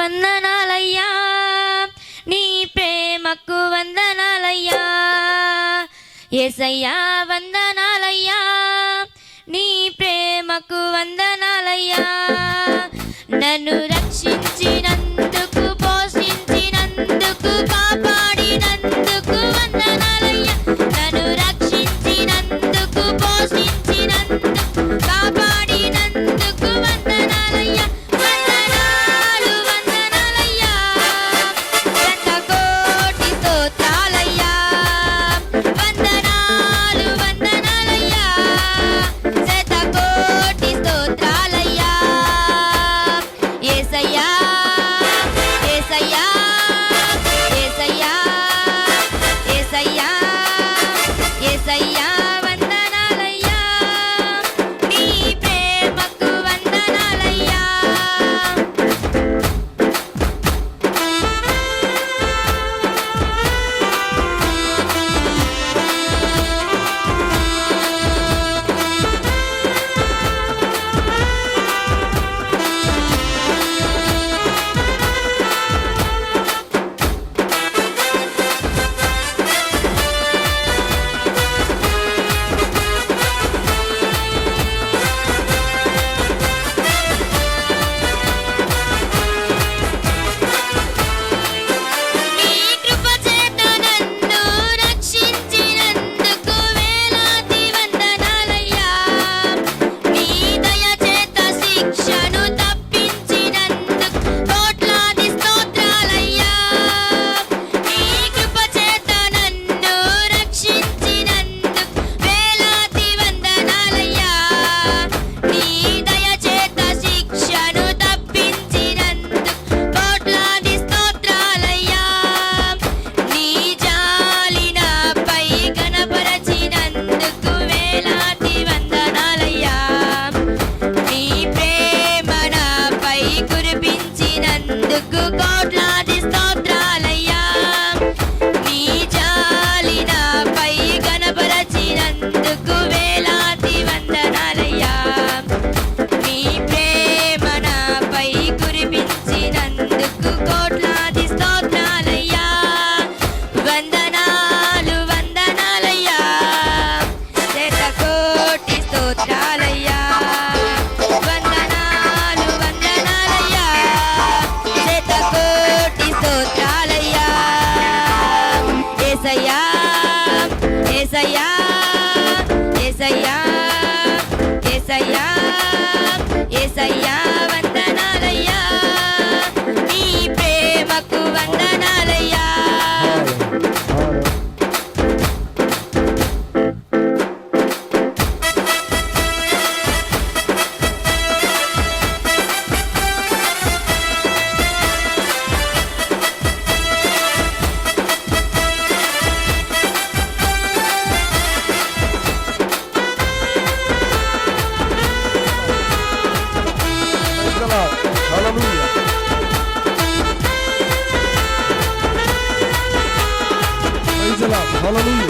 వందనాలయ్యా. నీ ప్రేమకు వందనాలయ్యా. ఏసయ్యా వందనాలయ్యా. నీ ప్రేమకు వందనాలయ్యా. నన్ను రక్షించినందుకు పోషించినందుకు కాపాడినందుకు the good God. Aleluia.